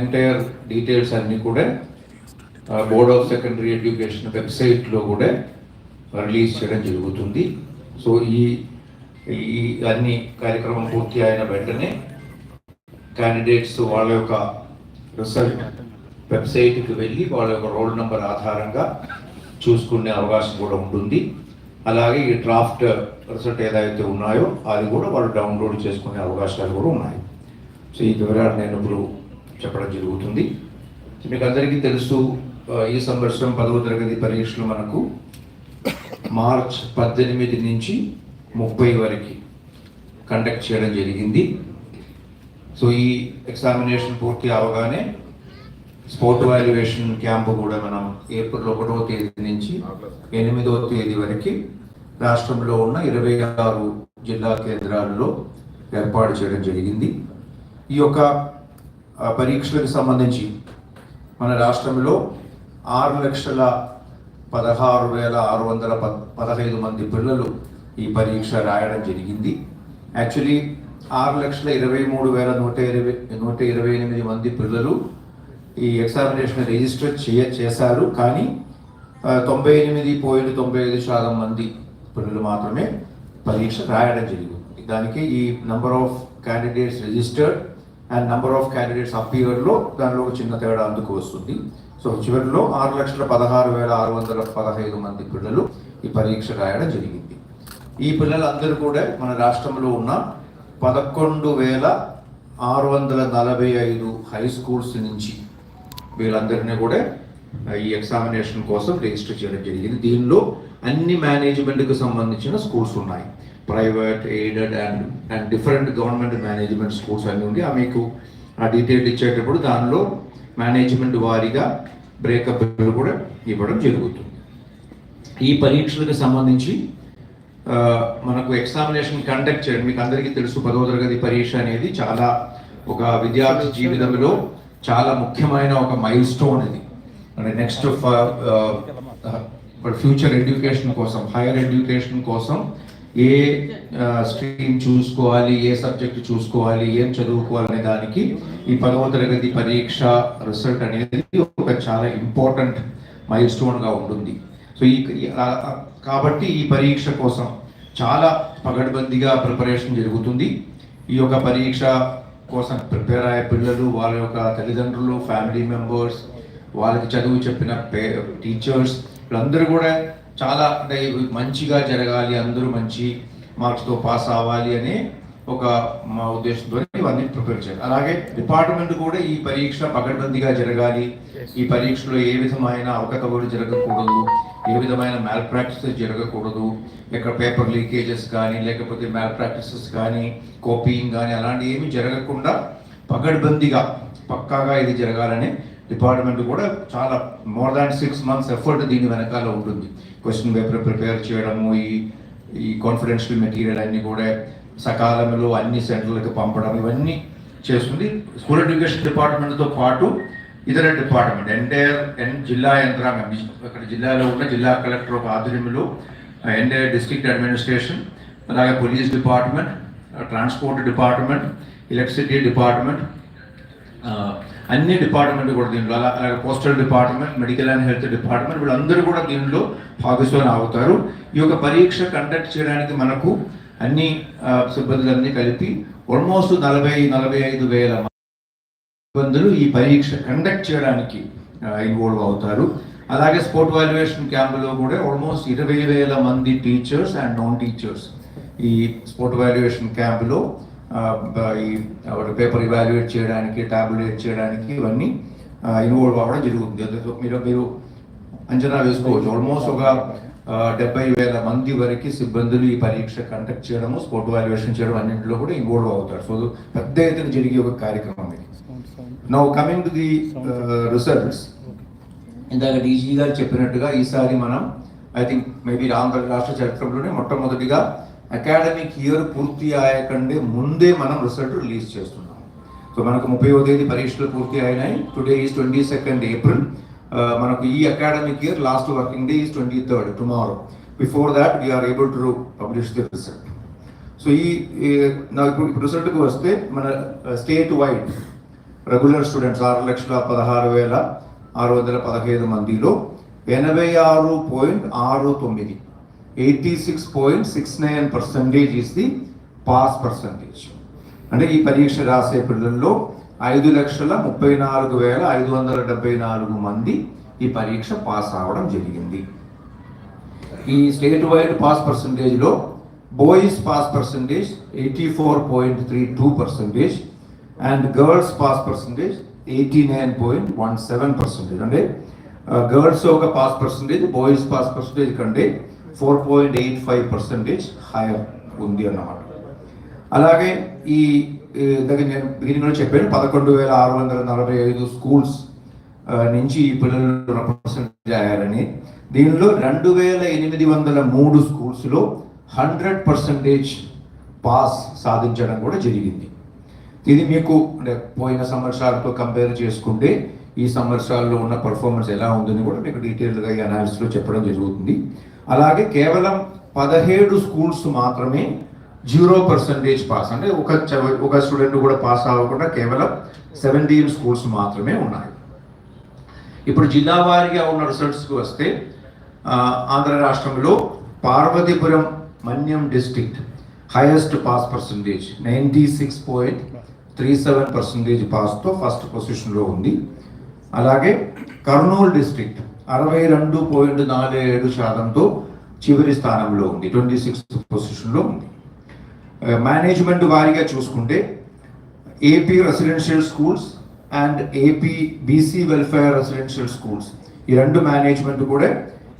Entire details అన్నీ కూడా board of secondary education వెబ్సైట్లో కూడా uh, రిలీజ్ చేయడం జరుగుతుంది. సో ఈ ఈ అన్ని కార్యక్రమం పూర్తి అయిన వెంటనే క్యాండిడేట్స్ వాళ్ళ యొక్క రిసల్ట్ వెబ్సైట్కి వెళ్ళి వాళ్ళ యొక్క రోల్ నెంబర్ ఆధారంగా చూసుకునే అవకాశం కూడా ఉంటుంది. అలాగే ఈ డ్రాఫ్ట్ రిసల్ట్ ఏదైతే ఉన్నాయో అది కూడా వాళ్ళు డౌన్లోడ్ చేసుకునే అవకాశాలు కూడా ఉన్నాయి. సో ఈ వివరాలు నేను ఇప్పుడు చెప్పడం జరుగుతుంది. మీకు అందరికీ తెలుసు ఈ సంవత్సరం పదవ తరగతి పరీక్షలు మనకు మార్చ్ పద్దెనిమిది నుంచి ముప్పై వరకు కండక్ట్ చేయడం జరిగింది. సో ఈ ఎగ్జామినేషన్ పూర్తి అవగానే స్పోర్ట్ వాల్యుయేషన్ క్యాంపు కూడా మనం ఏప్రిల్ ఒకటవ తేదీ నుంచి ఎనిమిదవ తేదీ వరకు రాష్ట్రంలో ఉన్న ఇరవై ఆరు జిల్లా కేంద్రాల్లో ఏర్పాటు చేయడం జరిగింది. ఈ యొక్క పరీక్షలకు సంబంధించి మన రాష్ట్రంలో ఆరు లక్షల పదహారు వేల ఆరు వందల పద్ పదహైదు మంది పిల్లలు ఈ పరీక్ష రాయడం జరిగింది. యాక్చువల్లీ ఆరు లక్షల ఇరవై మూడు వేల నూట ఇరవై నూట ఇరవై ఎనిమిది మంది పిల్లలు ఈ ఎగ్జామినేషన్ రిజిస్టర్ చేయ చేశారు. కానీ తొంభై ఎనిమిది పాయింట్ తొంభై ఐదు శాతం మంది పిల్లలు మాత్రమే పరీక్ష రాయడం జరిగింది. దానికి ఈ number of candidates registered and number of candidates అపియర్లో దానిలో ఒక చిన్న తేడా అందుకు వస్తుంది. సో చివరిలో ఆరు లక్షల పదహారు వేల ఆరు వందల పదహైదు మంది పిల్లలు ఈ పరీక్ష రాయడం జరిగింది. ఈ పిల్లలందరూ కూడా మన రాష్ట్రంలో ఉన్న పదకొండు వేల ఆరు వందల నలభై ఐదు హై స్కూల్స్ నుంచి వీళ్ళందరినీ కూడా ఈ ఎగ్జామినేషన్ కోసం రిజిస్టర్ చేయడం జరిగింది. దీనిలో అన్ని మేనేజ్మెంట్కి సంబంధించిన స్కూల్స్ ఉన్నాయి. Private aided and and different government management schools అన్ని ఉండి ఆ మీకు ఆ డీటెయిల్ ఇచ్చేటప్పుడు దానిలో మేనేజ్మెంట్ వారీగా బ్రేకప్ కూడా ఇవ్వడం జరుగుతుంది. ఈ పరీక్షలకు సంబంధించి మనకు ఎగ్జామినేషన్ కండక్ట్ చేయడం మీకు అందరికీ తెలుసు పదవ తరగతి పరీక్ష అనేది చాలా ఒక విద్యార్థి జీవితంలో చాలా ముఖ్యమైన ఒక మైల్ స్టోన్ ఇది అంటే నెక్స్ట్ ఫ్యూచర్ ఎడ్యుకేషన్ కోసం హైయర్ ఎడ్యుకేషన్ కోసం ఏ స్ట్రీమ్ చూసుకోవాలి ఏ సబ్జెక్ట్ చూసుకోవాలి ఏం చదువుకోవాలనే దానికి ఈ పదవ తరగతి పరీక్ష రిజల్ట్ అనేది ఒక చాలా ఇంపార్టెంట్ మైల్ స్టోన్గా ఉంటుంది. సో ఈ కాబట్టి ఈ పరీక్ష కోసం చాలా పగడ్బందీగా ప్రిపరేషన్ జరుగుతుంది. ఈ యొక్క పరీక్ష కోసం ప్రిపేర్ అయ్యే పిల్లలు వాళ్ళ యొక్క తల్లిదండ్రులు ఫ్యామిలీ మెంబర్స్ వాళ్ళకి చదువు చెప్పిన పే టీచర్స్ వీళ్ళందరూ కూడా చాలా అంటే మంచిగా జరగాలి అందరూ మంచి మార్క్స్తో పాస్ అవ్వాలి అనే ఒక మా ఉద్దేశంతో ఇవన్నీ ప్రిపేర్ చేయాలి అలాగే డిపార్ట్మెంట్ కూడా ఈ పరీక్ష పకడ్బందీగా జరగాలి. ఈ పరీక్షలో ఏ విధమైన అవకతవకలు జరగకూడదు. ఏ విధమైన మ్యాల్ ప్రాక్టీసెస్ జరగకూడదు. ఎక్కడ పేపర్ లీకేజెస్ కానీ లేకపోతే మ్యాల్ ప్రాక్టీసెస్ కానీ కాపీయింగ్ కానీ అలాంటి ఏమీ జరగకుండా పకడ్బందీగా పక్కాగా ఇది జరగాలని డిపార్ట్మెంట్ కూడా చాలా more than six months effort దీని వెనకాల ఉంటుంది. క్వశ్చన్ పేపర్ ప్రిపేర్ చేయడము ఈ ఈ కాన్ఫిడెన్షియల్ మెటీరియల్ అన్నీ కూడా సకాలంలో అన్ని సెంటర్లకు పంపడం ఇవన్నీ చేస్తుంది. స్కూల్ ఎడ్యుకేషన్ డిపార్ట్మెంట్తో పాటు ఇతర డిపార్ట్మెంట్ ఎంటైర్ ఎన్ జిల్లా యంత్రాంగం అక్కడ జిల్లాలో ఉన్న జిల్లా కలెక్టర్ ఒక ఆధ్వర్యంలో ఎంటైర్ డిస్ట్రిక్ట్ అడ్మినిస్ట్రేషన్ అలాగే police department transport department electricity department అన్ని డిపార్ట్మెంట్ కూడా దీనిలో అలా అలాగే postal department medical and health department వీళ్ళందరూ కూడా దీనిలో భాగస్వామి అవుతారు. ఈ యొక్క పరీక్ష కండక్ట్ చేయడానికి మనకు అన్ని సిబ్బందులన్నీ కలిపి ఆల్మోస్ట్ నలభై నలభై ఐదు వేల సిబ్బందులు ఈ పరీక్ష కండక్ట్ చేయడానికి ఇన్వాల్వ్ అవుతారు. అలాగే స్పోర్ట్ వాల్యుయేషన్ క్యాంపులో కూడా ఆల్మోస్ట్ ఇరవై వేల మంది టీచర్స్ అండ్ నాన్ టీచర్స్ ఈ స్పోర్ట్ వాల్యుయేషన్ క్యాంపులో ఈ పేపర్ ఇవాల్యుయేట్ చేయడానికి టాబ్లెట్ చేయడానికి ఇవన్నీ ఇన్వాల్వ్ అవ్వడం జరుగుతుంది. మీరు మీరు అంచనా వేసుకోవచ్చు. ఆల్మోస్ట్ ఒక డెబ్బై వేల మంది వరకు సిబ్బందులు ఈ పరీక్ష కండక్ట్ చేయడము స్పోర్ట్ వాల్యుయేషన్ చేయడం అన్నింటిలో కూడా ఇన్వాల్వ్ అవుతారు. సో పెద్ద ఎత్తున జరిగే ఒక కార్యక్రమం ఇది. Now coming to the results ఇందాక డీజీ గారు చెప్పినట్టుగా ఈసారి మనం ఐ థింక్ మేబీ ఆంధ్ర రాష్ట్ర చరిత్రలోనే మొట్టమొదటిగా అకాడమిక్ ఇయర్ పూర్తి అయ్యకండే ముందే మనం రిజల్ట్ రిలీజ్ చేస్తున్నాం. సో మనకు ముప్పై తేదీ పరీక్షలు పూర్తి అయినాయి. Today is twenty second April మనకు ఈ academic year last working day is twenty third tomorrow before that we are able to publish the result so ఈ ఈ- నాకు ఇప్పుడు రిజల్ట్కి వస్తే మన స్టేట్ వైడ్ రెగ్యులర్ స్టూడెంట్స్ ఆరు లక్షల పదహారు వేల ఆరు వందల పదహైదు మందిలో ఎనభై ఆరు పాయింట్ ఆరు తొమ్మిది eighty six point six nine percentage is the pass percentage అంటే ఈ పరీక్ష రాసే పిల్లల్లో ఐదు లక్షల ముప్పై నాలుగు వేల ఐదు వందల డెబ్బై నాలుగు మంది ఈ పరీక్ష పాస్ అవ్వడం జరిగింది. ఈ state wide pass పర్సంటేజ్లో boys pass percentage eighty four point three two percentage and girls pass percentage eighty nine point one seven percentage అంటే uh, గర్ల్స్ ఒక pass percentage boys pass percentage కంటే four point eight five percentage higher ఉంది అన్నమాట. అలాగే ఈ దగ్గర నేను బిగినింగ్లో చెప్పాను పదకొండు వేల ఆరు వందల నలభై ఐదు స్కూల్స్ నుంచి ఈ పిల్లలు రిప్రజెంట్ అయ్యారని. దీనిలో రెండు వేల ఎనిమిది వందల మూడు స్కూల్స్లో హండ్రెడ్ పర్సంటేజ్ పాస్ సాధించడం కూడా జరిగింది. ఇది మీకు అంటే పోయిన సంవత్సరాలతో కంపేర్ చేసుకుంటే ఈ సంవత్సరాల్లో ఉన్న పర్ఫార్మెన్స్ ఎలా ఉందని కూడా మీకు డీటెయిల్గా ఈ అనాలిసిస్లో చెప్పడం జరుగుతుంది. అలాగే కేవలం పదిహేడు స్కూల్స్ మాత్రమే జీరో పర్సంటేజ్ పాస్. అంటే ఒక ఒక స్టూడెంట్ కూడా పాస్ అవ్వకుండా కేవలం సెవెంటీన్ స్కూల్స్ మాత్రమే ఉన్నాయి. ఇప్పుడు జిల్లా వారీగా ఉన్న రిజల్ట్స్కి వస్తే ఆంధ్ర రాష్ట్రంలో Parvathipuram Manyam district highest pass percentage ninety six point three seven percentage పాస్తో first పొజిషన్లో ఉంది. అలాగే కర్నూలు డిస్ట్రిక్ట్ అరవై రెండు పాయింట్ నాలుగు ఏడు శాతంతో చివరి స్థానంలో ఉంది. ట్వంటీ సిక్స్ పొజిషన్లో ఉంది. Uh, మేనేజ్మెంట్ వారీగా చూసుకుంటే AP residential schools and AP BC welfare residential schools ఈ రెండు మేనేజ్మెంట్ కూడా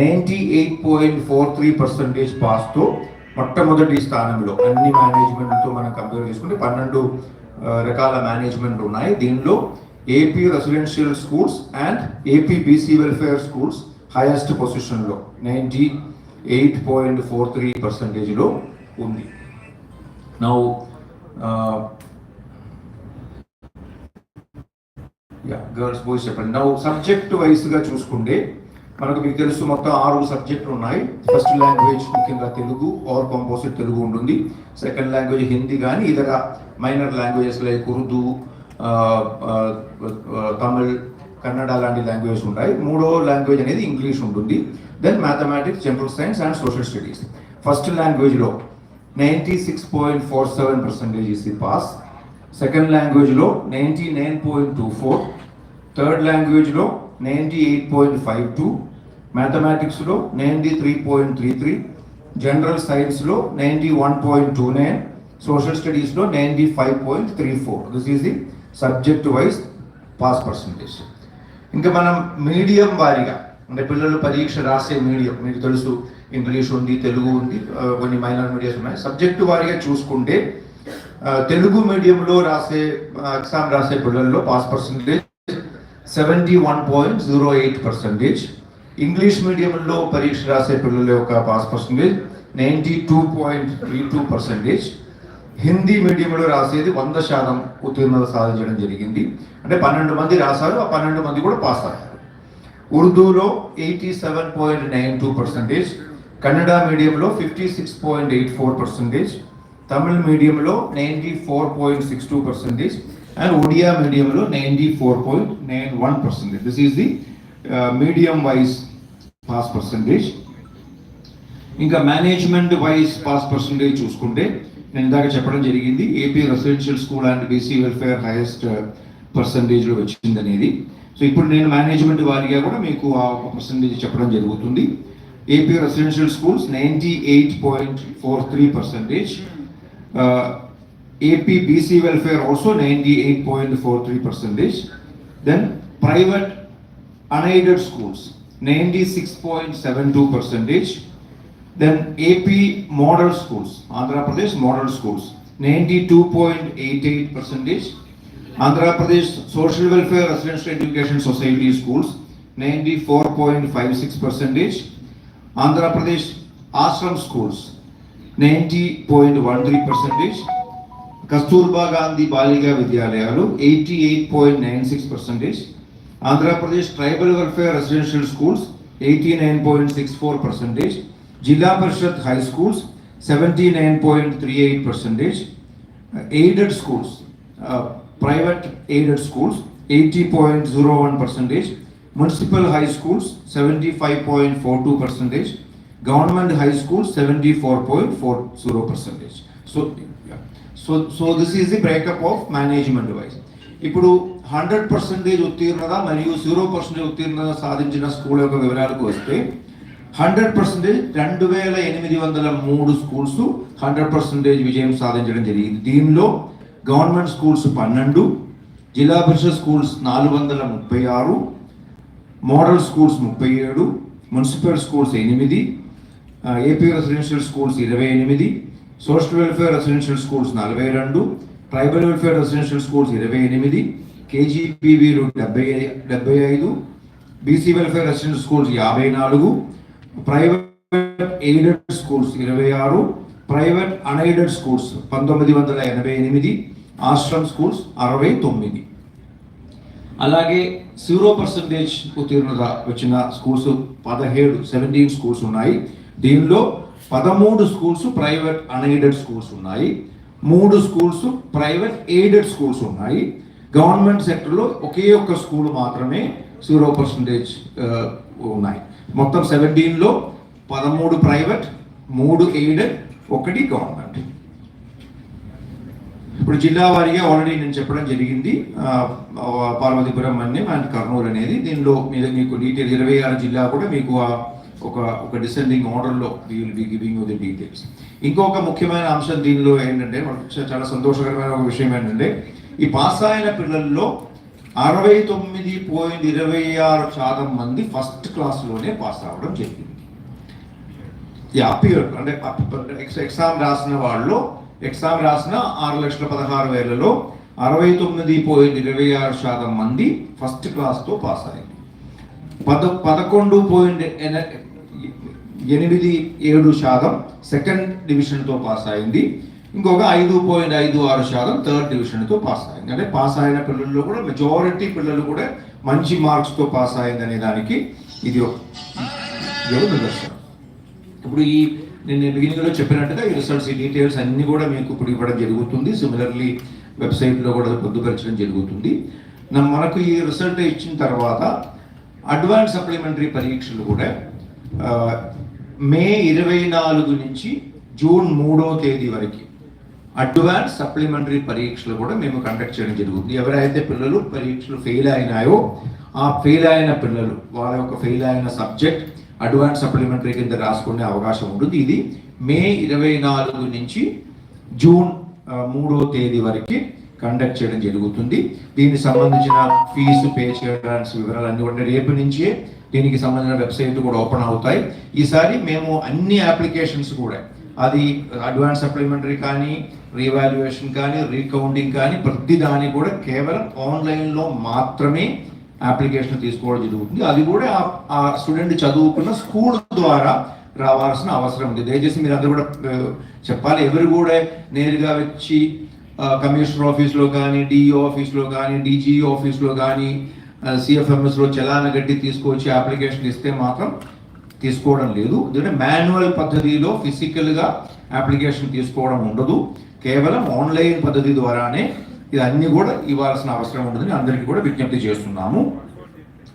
ninety eight point four three percentage పాస్తో మొట్టమొదటి స్థానంలో అన్ని మేనేజ్మెంట్తో మనం కంపేర్ చేసుకుంటే పన్నెండు uh, రకాల మేనేజ్మెంట్ ఉన్నాయి. దీనిలో AP residential schools and AP BC welfare schools highest పొజిషన్లో ninety eight point four three పర్సెంటేజ్లో ఉంది. నౌ యా గర్ల్స్ బాయ్స్ చెప్పండి. నౌ సబ్జెక్ట్ వైస్గా చూసుకుంటే మనకు మీకు తెలుసు మొత్తం ఆరు సబ్జెక్టులు ఉన్నాయి. ఫస్ట్ లాంగ్వేజ్ ముఖ్యంగా తెలుగు ఆర్ కంపోజిట్ తెలుగు ఉంటుంది. సెకండ్ లాంగ్వేజ్ హిందీ కానీ ఇతర minor languages like Urdu Tamil Kannada లాంటి లాంగ్వేజ్ ఉంటాయి. మూడో లాంగ్వేజ్ అనేది ఇంగ్లీష్ ఉంటుంది. Then mathematics general science and social studies first లాంగ్వేజ్లో ninety six point four seven percentage is pass second లాంగ్వేజ్లో ninety nine point two four third లాంగ్వేజ్లో ninety eight point five two మ్యాథమెటిక్స్లో ninety three point three three general సైన్స్లో ninety one point two nine social స్టడీస్లో ninety five point three four this is the subject wise pass percentage ఇంకా మనం medium వారీగా అంటే పిల్లలు పరీక్ష రాసే మీడియం మీకు తెలుసు ఇంగ్లీష్ ఉంది తెలుగు ఉంది కొన్ని మైనర్ మీడియాస్ ఉన్నాయి. సబ్జెక్టు వారిగా చూసుకుంటే తెలుగు మీడియంలో రాసే ఎగ్జామ్ రాసే పిల్లల్లో pass percentage seventy one point zero eight percentage English మీడియంలో పరీక్ష రాసే పిల్లల యొక్క pass percentage ninety two point three two percentage Hindi మీడియంలో రాసేది వంద శాతం ఉత్తీర్ణత సాధించడం జరిగింది. అంటే పన్నెండు మంది రాశారు ఆ పన్నెండు మంది కూడా పాస్ అయ్యారు. ఉర్దూలో eighty seven point nine two percentage Kannada మీడియంలో fifty six point eight four percentage Tamil మీడియంలో ninety four point six two percentage and Odia మీడియంలో ninety four point nine one percentage. This is the medium wise pass percentage ఇంకా management wise pass percentage చూసుకుంటే నేను ఇందాక చెప్పడం జరిగింది AP residential school and BC welfare highest పర్సంటేజ్లో వచ్చింది అనేది so ఇప్పుడు నేను మేనేజ్మెంట్ వారిగా కూడా మీకు ఆ పర్సంటేజ్ చెప్పడం జరుగుతుంది. AP residential schools ninety eight point four three percentage AP BC welfare also ninety eight point four three percentage then private unaided schools ninety six point seven two percentage then AP model schools Andhra Pradesh model schools ninety two point eight eight percentage Andhra Pradesh social welfare residential education society schools ninety four point five six percentage Andhra Pradesh ashram schools ninety point one three percentage Kasturba Gandhi Balika విద్యాలయాలు eighty eight point nine six percentage Andhra Pradesh tribal welfare residential schools eighty nine point six four percentage Zilla Parishad high schools seventy nine point three eight percentage aided schools private aided schools eighty point zero one percentage municipal high schools seventy five point four two percentage government high schools seventy four point four zero percentage so so so this is the breakup of management wise ఇప్పుడు hundred percentage ఉత్తీర్ణత మరియు zero percentage ఉత్తీర్ణత సాధించిన school యొక్క వివరాలకు వస్తే hundred percentage రెండు వేల ఎనిమిది వందల మూడు స్కూల్స్ హండ్రెడ్ పర్సెంటేజ్ విజయం సాధించడం జరిగింది. దీనిలో గవర్నమెంట్ స్కూల్స్ పన్నెండు జిల్లా పరిషత్ స్కూల్స్ నాలుగు వందల ముప్పై ఆరు మోడల్ స్కూల్స్ ముప్పై ఏడు మున్సిపల్ స్కూల్స్ ఎనిమిది ఏపీ రెసిడెన్షియల్ స్కూల్స్ ఇరవై ఎనిమిది సోషల్ వెల్ఫేర్ రెసిడెన్షియల్ స్కూల్స్ నలభై రెండు ట్రైబల్ వెల్ఫేర్ రెసిడెన్షియల్ స్కూల్స్ ఇరవై ఎనిమిది కేజీబీవీలు డెబ్బై డెబ్బై ఐదు బీసీ వెల్ఫేర్ రెసిడెన్షియల్ స్కూల్స్ యాభై నాలుగు ప్రైవేట్ ఎయిడెడ్ స్కూల్స్ ఇరవై ఆరు. ప్రైవేట్ అన్ఎయిడెడ్ స్కూల్స్ పంతొమ్మిది వందల ఎనభై ఎనిమిది. ఆశ్రమ్ స్కూల్స్ అరవై తొమ్మిది. అలాగే జీరో పర్సంటేజ్ ఉత్తీర్ణత వచ్చిన స్కూల్స్ పదహేడు సెవెంటీన్ స్కూల్స్ ఉన్నాయి. దీనిలో పదమూడు స్కూల్స్ ప్రైవేట్ అన్ఎయిడెడ్ స్కూల్స్ ఉన్నాయి. మూడు స్కూల్స్ ప్రైవేట్ ఎయిడెడ్ స్కూల్స్ ఉన్నాయి. గవర్నమెంట్ సెక్టర్లో ఒకే ఒక్క స్కూల్ మాత్రమే జీరో పర్సంటేజ్ uh, ఉన్నాయి. మొత్తం సెవెంటీన్లో పదమూడు ప్రైవేట్ మూడు ఎయిడెడ్ ఒకటి గవర్నమెంట్. ఇప్పుడు జిల్లా వారీగా ఆల్రెడీ నేను చెప్పడం జరిగింది. పార్వతీపురం మన్యం అండ్ కర్నూలు అనేది. దీనిలో మీద మీకు డీటెయిల్ ఇరవై ఆరు జిల్లా కూడా మీకు ఒక ఒక డిసెండింగ్ ఆర్డర్లో will be giving the details ఇంకొక ముఖ్యమైన అంశం దీనిలో ఏంటంటే మనకు చాలా సంతోషకరమైన ఒక విషయం ఏంటంటే ఈ పాస్ అయిన పిల్లల్లో అరవై తొమ్మిది పాయింట్ ఇరవై ఆరు శాతం మంది ఫస్ట్ క్లాస్లోనే పాస్ అవ్వడం జరిగింది. ఈ అపియర్ అంటే ఎగ్జామ్ రాసిన వాళ్ళు ఎగ్జామ్ రాసిన ఆరు లక్షల పదహారు వేలలో అరవై తొమ్మిది పాయింట్ ఇరవై ఆరు శాతం మంది ఫస్ట్ క్లాస్తో పాస్ అయింది పద పదకొండు పాయింట్ ఎన- ఎనిమిది ఏడు శాతం సెకండ్ డివిజన్తో పాస్ అయింది. ఇంకొక ఐదు పాయింట్ ఐదు ఆరు శాతం థర్డ్ డివిజన్తో పాస్ అయింది. అంటే పాస్ అయిన పిల్లల్లో కూడా మెజారిటీ పిల్లలు కూడా మంచి మార్క్స్తో పాస్ అయింది అనే దానికి ఇది ఒక నిదర్శనం. ఇప్పుడు ఈ నేను బిగినింగ్లో చెప్పినట్టుగా ఈ రిజల్ట్స్ ఈ డీటెయిల్స్ అన్నీ కూడా మీకు ఇప్పుడు ఇవ్వడం జరుగుతుంది. సిమిలర్లీ వెబ్సైట్లో కూడా పొందుపరచడం జరుగుతుంది. మనకు ఈ రిజల్ట్ ఇచ్చిన తర్వాత అడ్వాన్స్ సప్లిమెంటరీ పరీక్షలు కూడా మే ఇరవై నాలుగు నుంచి జూన్ మూడో తేదీ వరకు అడ్వాన్స్ సప్లిమెంటరీ పరీక్షలు కూడా మేము కండక్ట్ చేయడం జరుగుతుంది. ఎవరైతే పిల్లలు పరీక్షలు ఫెయిల్ అయినాయో ఆ ఫెయిల్ అయిన పిల్లలు వాళ్ళ యొక్క ఫెయిల్ అయిన సబ్జెక్ట్ అడ్వాన్స్ సప్లిమెంటరీ కింద రాసుకునే అవకాశం ఉంటుంది. ఇది మే ఇరవై నాలుగు నుంచి జూన్ మూడో తేదీ వరకు కండక్ట్ చేయడం జరుగుతుంది. దీనికి సంబంధించిన ఫీజు పే చేయడానికి వివరాలు అన్ని కూడా రేపు నుంచే దీనికి సంబంధించిన వెబ్సైట్ కూడా ఓపెన్ అవుతాయి. ఈసారి మేము అన్ని అప్లికేషన్స్ కూడా అది అడ్వాన్స్ సప్లిమెంటరీ కానీ రీవాల్యుయేషన్ కానీ రీకౌంటింగ్ కానీ ప్రతి దాని కూడా కేవలం ఆన్లైన్లో మాత్రమే అప్లికేషన్ తీసుకోవడం జరుగుతుంది. అది కూడా ఆ- స్టూడెంట్ చదువుకున్న స్కూల్ ద్వారా రావాల్సిన అవసరం ఉంది. దయచేసి మీరు అందరూ కూడా చెప్పాలి. ఎవరు కూడా నేరుగా వచ్చి కమిషనర్ ఆఫీస్లో కానీ డిఈ ఆఫీస్లో కానీ డీజీఈ ఆఫీస్లో కానీ సిఎఫ్ఎంఎస్లో చలాన గడ్డి తీసుకొచ్చి అప్లికేషన్ ఇస్తే మాత్రం తీసుకోవడం లేదు. ఎందుకంటే మాన్యువల్ పద్ధతిలో ఫిజికల్గా అప్లికేషన్ తీసుకోవడం ఉండదు. కేవలం ఆన్లైన్ పద్ధతి ద్వారానే ఇది కూడా ఇవ్వాల్సిన అవసరం ఉంటుందని అందరికీ కూడా విజ్ఞప్తి చేస్తున్నాము.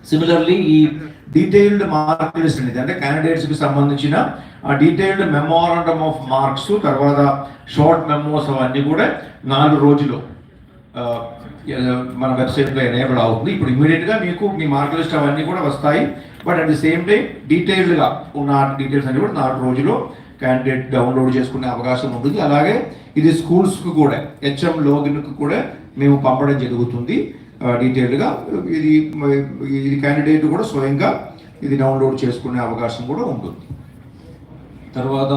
సిమిలర్లీ ఈ డీటెయిల్డ్ మార్క్ లిస్ట్ అనేది అంటే క్యాండిడేట్స్కి సంబంధించిన ఆ డీటెయిల్డ్ మెమోరాండమ్ ఆఫ్ మార్క్స్ తర్వాత షార్ట్ మెమోస్ అవన్నీ కూడా నాలుగు రోజులు మన వెబ్సైట్లో ఎనేబుల్ అవుతుంది. ఇప్పుడు ఇమీడియట్గా మీకు మీ మార్క్ లిస్ట్ అవన్నీ కూడా వస్తాయి. But at the same time డీటెయిల్డ్గా ఉన్న డీటెయిల్స్ అన్ని కూడా నాలుగు రోజులు క్యాండిడేట్ డౌన్లోడ్ చేసుకునే అవకాశం ఉంటుంది. అలాగే ఇది స్కూల్స్కు కూడా హెచ్ఎం లోగిన్కు కూడా మేము పంపడం జరుగుతుంది. డీటెయిల్డ్గా ఇది ఇది క్యాండిడేట్ కూడా స్వయంగా ఇది డౌన్లోడ్ చేసుకునే అవకాశం కూడా ఉంటుంది. తర్వాత